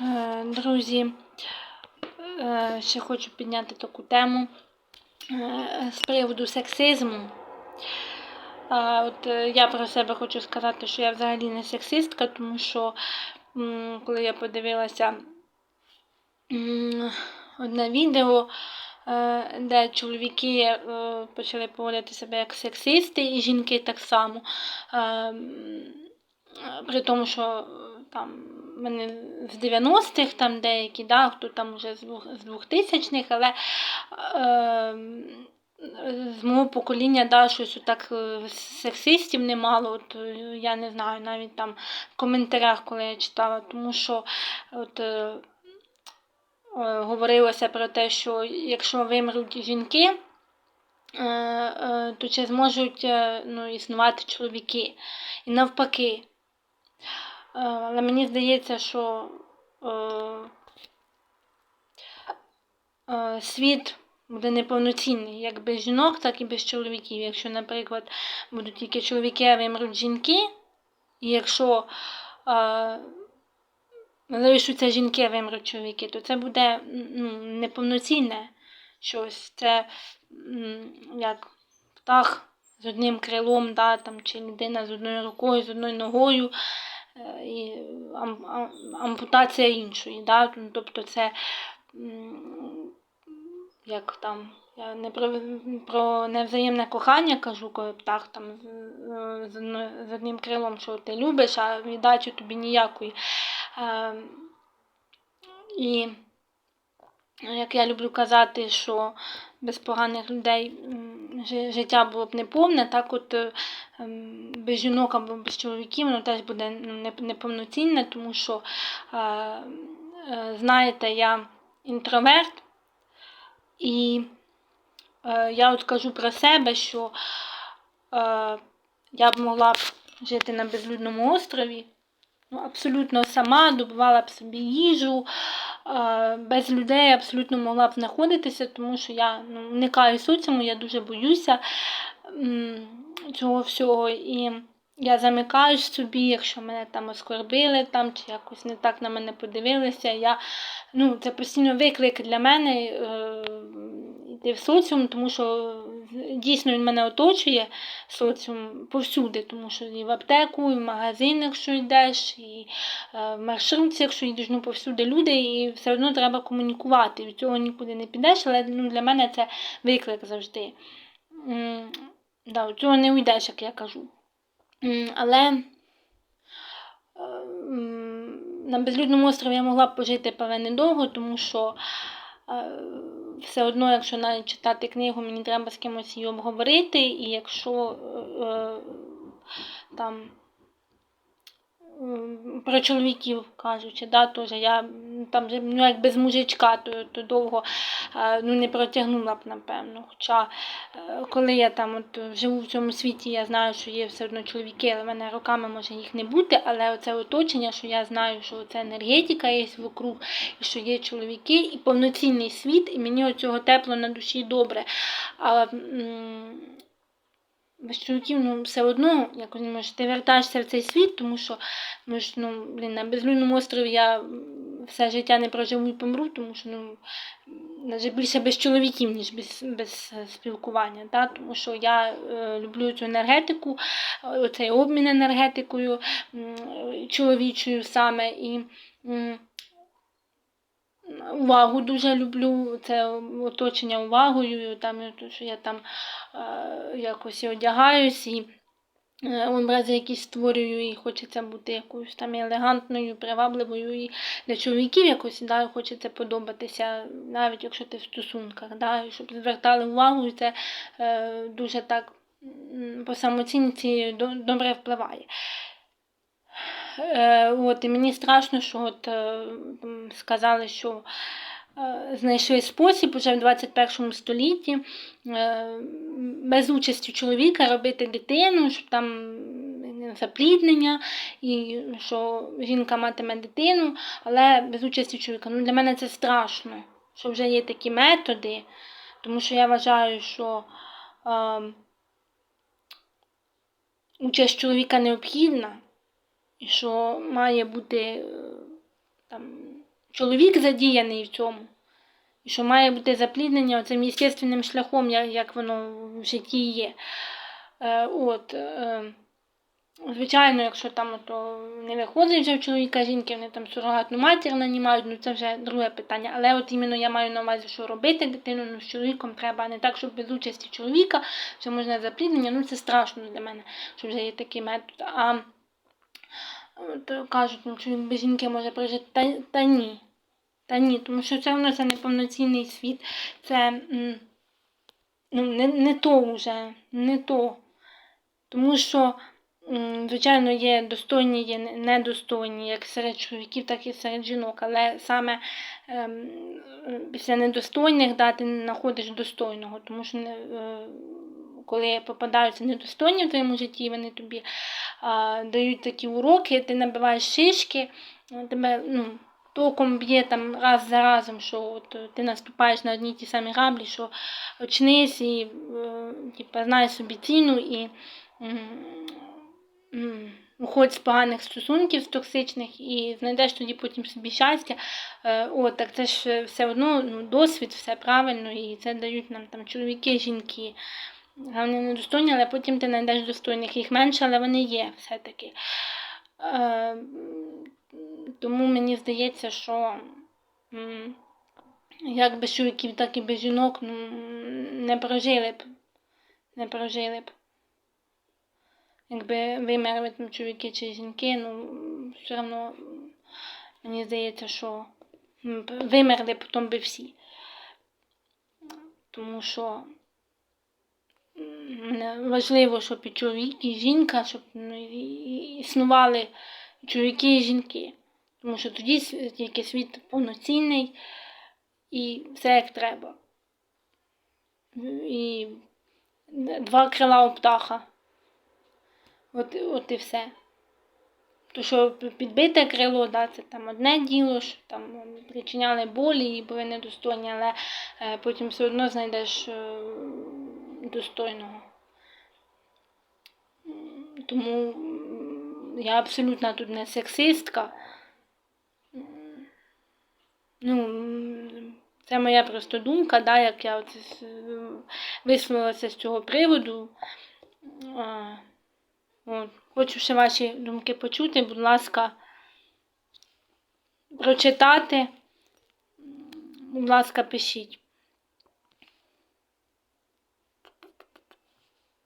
Е, Друзі, е, ще хочу підняти таку тему е, з приводу сексизму. От я про себе хочу сказати, що я взагалі не сексистка, тому що коли я подивилася одне відео, де чоловіки почали поводити себе як сексисти, і жінки так само. При тому, що там мене з 90-х, там деякі, да, хто там вже з 2000-х, але е, з мого покоління да, щось так сексистів немало. От, е, я не знаю, навіть там в коментарях, коли я читала, тому що от, е, е, говорилося про те, що якщо вимруть жінки, е, е, то чи зможуть е, ну, існувати чоловіки. І навпаки. Е, Але мені здається, що е, е, світ буде неповноцінний як без жінок, так і без чоловіків. Якщо, наприклад, будуть тільки чоловіки, а вимруть жінки, і якщо залишаться жінки, а вимруть чоловіки, то це буде ну, неповноцінне щось. Це як птах з одним крилом, да, там, чи людина з одною рукою, з одною ногою ампутація іншої. Да? Ну, Тобто це як там, я не про, про невзаємне кохання кажу, коли птах там з, одним крилом, що ти любиш, а віддачі тобі ніякої. Е, і як я люблю казати, що без поганих людей життя було б неповне, так от е, ем, без жінок або без чоловіків воно теж буде ну, неповноцінне, тому що, е, е, знаєте, я інтроверт, і я от кажу про себе, що я б могла б жити на безлюдному острові, ну, абсолютно сама, добувала б собі їжу, без людей абсолютно могла б знаходитися, тому що я ну, уникаю соціуму, я дуже боюся цього всього. І я замикаюсь собі, якщо мене там оскорбили там, чи якось не так на мене подивилися. Я, ну, це постійно виклик для мене е, йти в соціум, тому що дійсно він мене оточує соціум повсюди, тому що і в аптеку, і в магазин, якщо йдеш, і е, в маршрутці, якщо йдеш, ну повсюди люди, і все одно треба комунікувати. Від цього нікуди не підеш, але ну, для мене це виклик завжди. Да, від цього не уйдеш, як я кажу. Але е, на безлюдному острові я могла б пожити певне недовго, тому що все одно, якщо навіть читати книгу, мені треба з кимось її обговорити, і якщо е, е, там про чоловіків кажучи, да, теж я там ну, як без мужичка, то, то довго е, ну, не протягнула б, напевно. Хоча е, коли я там от живу в цьому світі, я знаю, що є все одно чоловіки, але в мене роками може їх не бути, але оце оточення, що я знаю, що це енергетика є вокруг, і що є чоловіки, і повноцінний світ, і мені оцього тепло на душі добре. А, без чоловіків, ну, все одно, якось може, ти вертаєшся в цей світ, тому що ну, ж, ну, блін, на безлюдному острові я все життя не проживу і помру, тому що ну, навіть більше без чоловіків, ніж без, без е, спілкування. Да? Тому що я е, люблю цю енергетику, е, оцей обмін енергетикою е, чоловічою саме. І, м, Увагу дуже люблю, це оточення увагою, там, що я там е, якось і одягаюсь, і е, образи якісь створюю, і хочеться бути якоюсь там елегантною, привабливою. І для чоловіків якось да, хочеться подобатися, навіть якщо ти в стосунках, да, щоб звертали увагу, і це е, дуже так по самооцінці добре впливає. Е, от, і мені страшно, що от, е, сказали, що е, знайшли спосіб уже в 21 столітті без участі чоловіка робити дитину, щоб там запліднення, і що жінка матиме дитину, але без участі чоловіка. Ну, для мене це страшно, що вже є такі методи, тому що я вважаю, що е, участь чоловіка необхідна. І що має бути е, там чоловік задіяний в цьому. І що має бути запліднення цим естественним шляхом, як, воно в житті є. Е, от, е, звичайно, якщо там то не виходить вже в чоловіка жінки, вони там сурогатну матір нанімають, ну це вже друге питання. Але от іменно я маю на увазі, що робити дитину ну, з чоловіком треба, не так, щоб без участі чоловіка, що можна запліднення, ну це страшно для мене, що вже є такий метод. А от, кажуть, ну чоловік без жінки може прожити. Та, та ні. Та ні, тому що це воно це неповноцінний світ. Це ну, не, не то вже, не то. Тому що, звичайно, є достойні, є недостойні, як серед чоловіків, так і серед жінок. Але саме ем, після недостойних да, ти не знаходиш достойного, тому що е, коли попадаються недостойні в твоєму житті, вони тобі дають такі уроки, ти набиваєш шишки, е, тебе ну, током б'є там раз за разом, що от, е, ти наступаєш на одні ті самі граблі, що очнись і е, знай собі ціну і уходь з поганих стосунків, з токсичних, і знайдеш тоді потім собі щастя. Е, От, так це ж все одно ну, досвід, все правильно, і це дають нам там чоловіки, жінки. Вони недостойні, але потім ти знайдеш достойних. Їх менше, але вони є все-таки. Е, тому мені здається, що як без чоловіків, так і без жінок ну, не прожили б. Не прожили б. Якби вимерли там чоловіки чи жінки, ну все одно мені здається, що вимерли потім би всі. Тому що важливо, щоб і чоловік, і жінка, щоб ну, існували чоловіки і жінки. Тому що тоді тільки світ повноцінний і все як треба. І два крила у птаха. От, от і все. То, що підбите крило, да, це там одне діло, що там причиняли болі і були недостойні, але е, потім все одно знайдеш е, достойного. Тому я абсолютно тут не сексистка. Ну, це моя просто думка, да, як я висловилася з цього приводу. Хочу ще ваші думки почути, будь ласка, прочитати. Будь ласка, пишіть.